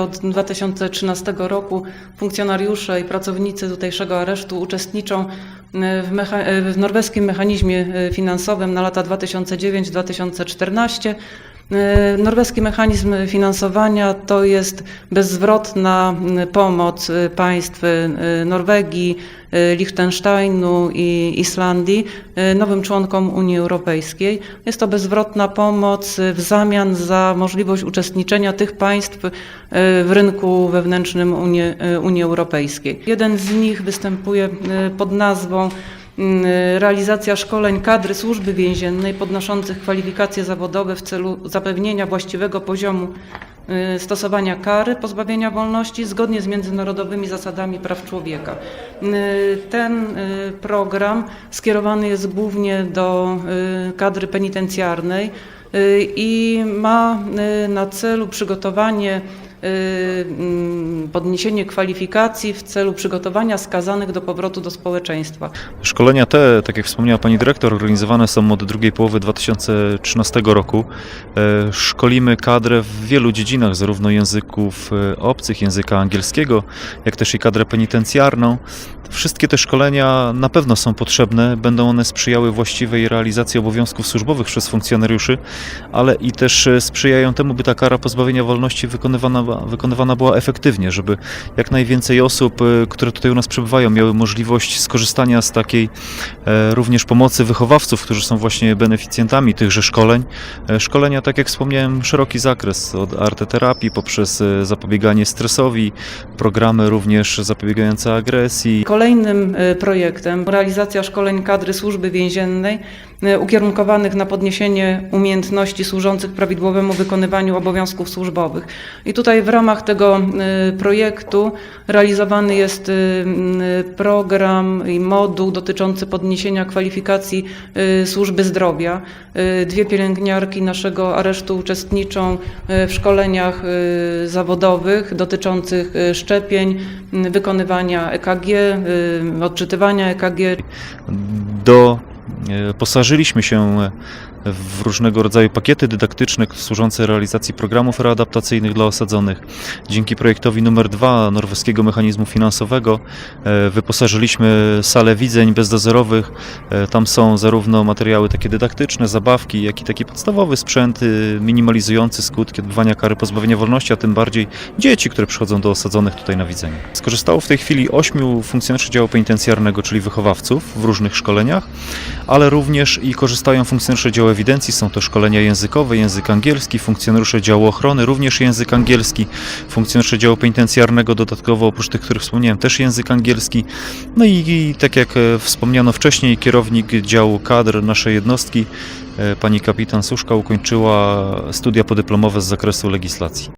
Od 2013 roku funkcjonariusze i pracownicy tutejszego aresztu uczestniczą e, w, mecha- e, w norweskim mechanizmie e, finansowym na lata 2009-2014. E, Norweski mechanizm finansowania to jest bezzwrotna pomoc e, państw e, Norwegii, Liechtensteinu i Islandii, nowym członkom Unii Europejskiej. Jest to bezzwrotna pomoc w zamian za możliwość uczestniczenia tych państw w rynku wewnętrznym Unii, Unii Europejskiej. Jeden z nich występuje pod nazwą realizacja szkoleń kadry służby więziennej podnoszących kwalifikacje zawodowe w celu zapewnienia właściwego poziomu y, stosowania kary pozbawienia wolności zgodnie z międzynarodowymi zasadami praw człowieka. Y, Ten y, program skierowany jest głównie do y, kadry penitencjarnej y, i ma y, na celu przygotowanie y, podniesienie kwalifikacji w celu przygotowania skazanych do powrotu do społeczeństwa. Szkolenia te, tak jak wspomniała Pani Dyrektor, organizowane są od drugiej połowy 2013 roku. E, Szkolimy kadrę w wielu dziedzinach, zarówno języków e, obcych, języka angielskiego, jak też i kadrę penitencjarną. Wszystkie te szkolenia na pewno są potrzebne, będą one sprzyjały właściwej realizacji obowiązków służbowych przez funkcjonariuszy, ale i też e, sprzyjają temu, by ta kara pozbawienia wolności wykonywana, wykonywana była efektywnie, żeby jak najwięcej osób, e, które tutaj u nas przebywają, miały możliwość skorzystania z takiej e, również pomocy wychowawców, którzy są właśnie beneficjentami tychże szkoleń. Szkolenia, tak jak wspomniałem, szeroki zakres od arteterapii poprzez zapobieganie stresowi, programy również zapobiegające agresji. Kolejnym y, projektem realizacja szkoleń kadry służby więziennej ukierunkowanych na podniesienie umiejętności służących prawidłowemu wykonywaniu obowiązków służbowych. I tutaj w ramach tego y, projektu realizowany jest y, program i moduł dotyczący podniesienia kwalifikacji służby zdrowia. Dwie pielęgniarki naszego aresztu uczestniczą w szkoleniach zawodowych dotyczących szczepień, wykonywania EKG, odczytywania EKG. do e, Posażyliśmy się w różnego rodzaju pakiety dydaktyczne służące realizacji programów readaptacyjnych dla osadzonych. Dzięki projektowi numer 2 norweskiego mechanizmu finansowego e, wyposażyliśmy salę widzeń bezdozorowych. E, Tam są zarówno materiały takie dydaktyczne, zabawki, jak i taki podstawowy sprzęt y, minimalizujący skutki odbywania kary pozbawienia wolności, a tym bardziej dzieci, które przychodzą do osadzonych tutaj na widzenie. Skorzystało w tej chwili ośmiu funkcjonariuszy działu penitencjarnego, czyli wychowawców w różnych szkoleniach, ale również i korzystają funkcjonariusze działu ewidencji, są to szkolenia językowe, język angielski, funkcjonariusze działu ochrony, również język angielski, funkcjonariusze działu penitencjarnego, dodatkowo oprócz tych, których wspomniałem, też język angielski. No i, i tak jak e, wspomniano wcześniej, kierownik działu kadr naszej jednostki, e, pani kapitan Suszka, ukończyła studia podyplomowe z zakresu legislacji.